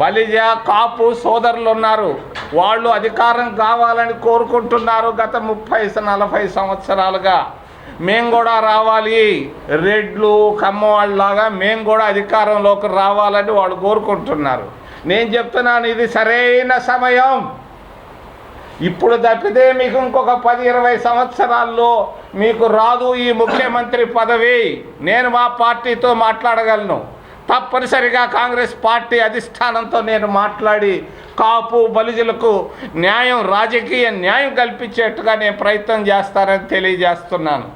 బలిజ కాపు సోదరులు ఉన్నారు వాళ్ళు అధికారం కావాలని కోరుకుంటున్నారు గత ముప్పై నలభై సంవత్సరాలుగా. మేము కూడా రావాలి. రెడ్లు కమ్మవాళ్ళలాగా మేము కూడా అధికారంలోకి రావాలని వాళ్ళు కోరుకుంటున్నారు. నేను చెప్తున్నాను ఇది సరైన సమయం. ఇప్పుడు తప్పితే మీకు ఇంకొక పది ఇరవై సంవత్సరాల్లో మీకు రాదు ఈ ముఖ్యమంత్రి పదవి. నేను మా పార్టీతో మాట్లాడగలను. తప్పనిసరిగా కాంగ్రెస్ పార్టీ అధిష్టానంతో నేను మాట్లాడి కాపు బలిజులకు న్యాయం రాజకీయ న్యాయం కల్పించేట్టుగా నేను ప్రయత్నం చేస్తానని తెలియజేస్తున్నాను.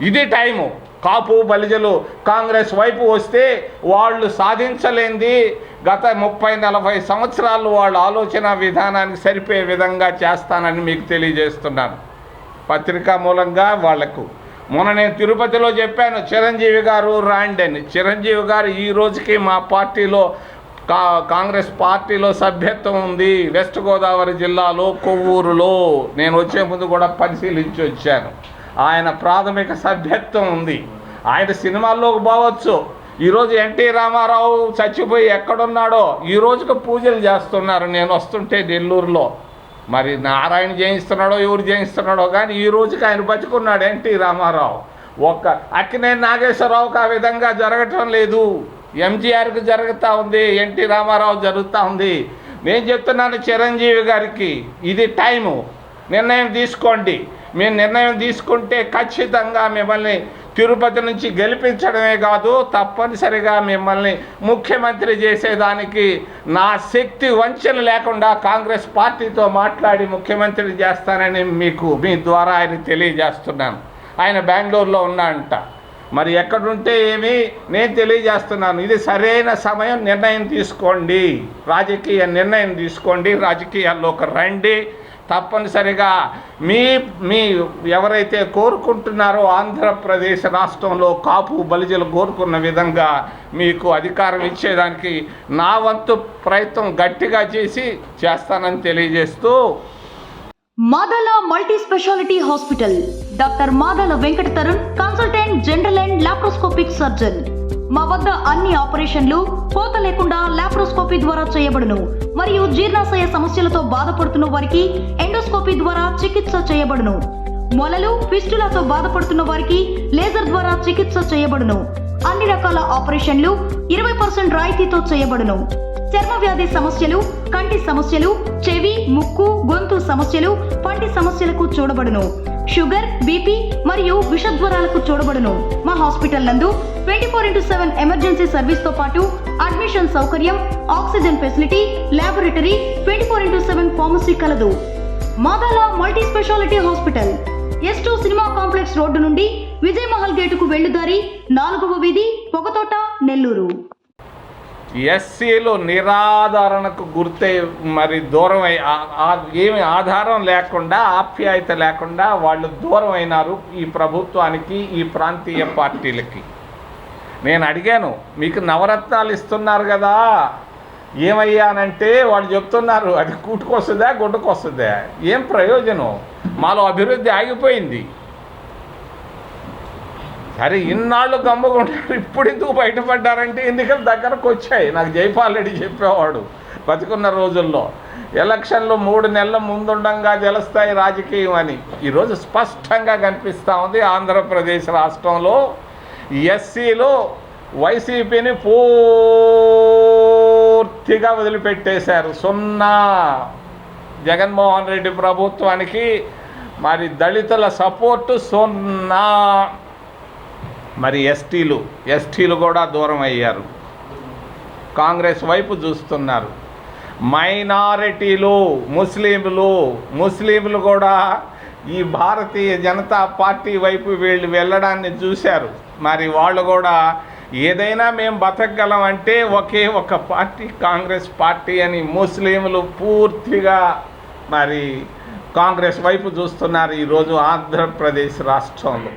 ఇది టైము. కాపు బలిజలు కాంగ్రెస్ వైపు వస్తే వాళ్ళు సాధించలేంది. గత ముప్పై నలభై సంవత్సరాలు వాళ్ళ ఆలోచన విధానానికి సరిపోయే విధంగా చేస్తానని మీకు తెలియజేస్తున్నాను. పత్రికా మూలంగా వాళ్ళకు. మొన్న నేను తిరుపతిలో చెప్పాను చిరంజీవి గారు రాండి అని చిరంజీవి గారు ఈ రోజుకి మా పార్టీలో కా కాంగ్రెస్ పార్టీలో సభ్యత్వం ఉంది వెస్ట్ గోదావరి జిల్లాలో కొవ్వూరులో. నేను వచ్చే ముందు కూడా పరిశీలించి వచ్చాను. ఆయన ప్రాథమిక సభ్యత్వం ఉంది. ఆయన సినిమాల్లోకి పోవచ్చు. ఈరోజు ఎన్టీ రామారావు చచ్చిపోయి ఎక్కడున్నాడో ఈ రోజుకు పూజలు చేస్తున్నారు. నేను వస్తుంటే నెల్లూరులో. మరి నారాయణ జయిస్తున్నాడో ఎవరు జయిస్తున్నాడో కానీ ఈ రోజుకి ఆయన బతుకున్నాడు ఎన్టీ రామారావు. ఒక్క అక్కినే నాగేశ్వరరావుకి ఆ విధంగా జరగటం లేదు. ఎంజీఆర్కి జరుగుతూ ఉంది ఎన్టీ రామారావు జరుగుతూ ఉంది. నేను చెప్తున్నాను చిరంజీవి గారికి ఇది టైము. నిర్ణయం తీసుకోండి. మీరు నిర్ణయం తీసుకుంటే ఖచ్చితంగా మిమ్మల్ని తిరుపతి నుంచి గెలిపించడమే కాదు తప్పనిసరిగా మిమ్మల్ని ముఖ్యమంత్రి చేసేదానికి నా శక్తి వంచన లేకుండా కాంగ్రెస్ పార్టీతో మాట్లాడి ముఖ్యమంత్రి చేస్తానని మీకు మీ ద్వారా ఆయన తెలియజేస్తున్నాను. ఆయన బెంగళూరులో ఉన్నాడంట. మరి ఎక్కడుంటే ఏమి? నేను తెలియజేస్తున్నాను. ఇది సరైన సమయం నిర్ణయం తీసుకోండి. రాజకీయ నిర్ణయం తీసుకోండి. రాజకీయాల్లోకి రండి. తప్పనిసరిగా మీ మీ ఎవరైతే కోరుకుంటున్నారో ఆంధ్రప్రదేశ్ రాష్ట్రంలో కాపు బలిజలు కోరుకున్న విధంగా మీకు అధికారం ఇచ్చేదానికి నా వంతు ప్రయత్నం గట్టిగా చేసి చేస్తానని తెలియజేస్తూ Madala multi specialty hospital doctor Madala Venkata Tarun consultant general and laparoscopic surgeon. మా వద్ద అన్ని ఆపరేషన్లు కోత లేకుండా లాప్రోస్కోపీ ద్వారా చేయబడును. మరియు జీర్ణాశయ సమస్యలతో బాధపడుతున్న వారికి ఎండోస్కోపీ ద్వారా చికిత్స చేయబడును. మొలలు ఫిస్టులతో బాధపడుతున్న వారికి లేజర్ ద్వారా చికిత్స చేయబడును. అన్ని రకాల ఆపరేషన్లు ఇరవై పర్సెంట్ రాయితీతో చేయబడును. చర్మ వ్యాధి సమస్యలు కంటి సమస్యలు చెవి ముక్కు గొంతు సమస్యలు పంటి సమస్యలకు చూడబడును. షుగర్ బీపీ మరియు విషజ్వరాలకు చూడబడును. మా హాస్పిటల్ నందు twenty four into seven emergency సర్వీస్తో పాటు అడ్మిషన్ సౌకర్యం oxygen facility laboratory twenty four into seven pharmacy కలదు. Madala multi specialty hospital. S two cinema complex road నుండి విజయ్ మహల్ గేటుకు వెళ్ళుదారి నాలుగవ వీధి పొగతోట నెల్లూరు. ఎస్సీలు నిరాధారణకు గుర్తై మరి దూరం అయి ఏమి ఆధారం లేకుండా ఆప్యాయత లేకుండా వాళ్ళు దూరం అయినారు ఈ ప్రభుత్వానికి ఈ ప్రాంతీయ పార్టీలకి. నేను అడిగాను మీకు నవరత్నాలు ఇస్తున్నారు కదా ఏమయ్యానంటే వాళ్ళు చెప్తున్నారు అది కూటుకొస్తుందా గుడ్డకొస్తుందా ఏం ప్రయోజనం? మాలో అభివృద్ధి ఆగిపోయింది. సరే ఇన్నాళ్ళు గమ్ముకుంటారు ఇప్పుడు ఎందుకు బయటపడ్డారంటే ఎన్నికలు దగ్గరకు వచ్చాయి. నాకు జైపాల్ రెడ్డి చెప్పేవాడు బతుకున్న రోజుల్లో ఎలక్షన్లు మూడు నెలల ముందుండంగా తెలుస్తాయి రాజకీయం అని. ఈరోజు స్పష్టంగా కనిపిస్తూ ఉంది ఆంధ్రప్రదేశ్ రాష్ట్రంలో ఎస్సీలు వైసీపీని పూర్తిగా వదిలిపెట్టేశారు. సున్నా. జగన్మోహన్ రెడ్డి ప్రభుత్వానికి మరి దళితుల సపోర్టు సున్నా. మరి ఎస్టీలు ఎస్టీలు కూడా దూరం అయ్యారు. కాంగ్రెస్ వైపు చూస్తున్నారు. మైనారిటీలు ముస్లింలు ముస్లింలు కూడా ఈ భారతీయ జనతా పార్టీ వైపు వీళ్ళు వెళ్ళడాన్ని చూశారు. మరి వాళ్ళు కూడా ఏదైనా మేము బతకగలం అంటే ఒకే ఒక పార్టీ కాంగ్రెస్ పార్టీ అని ముస్లింలు పూర్తిగా మరి కాంగ్రెస్ వైపు చూస్తున్నారు ఈరోజు ఆంధ్రప్రదేశ్ రాష్ట్రంలో.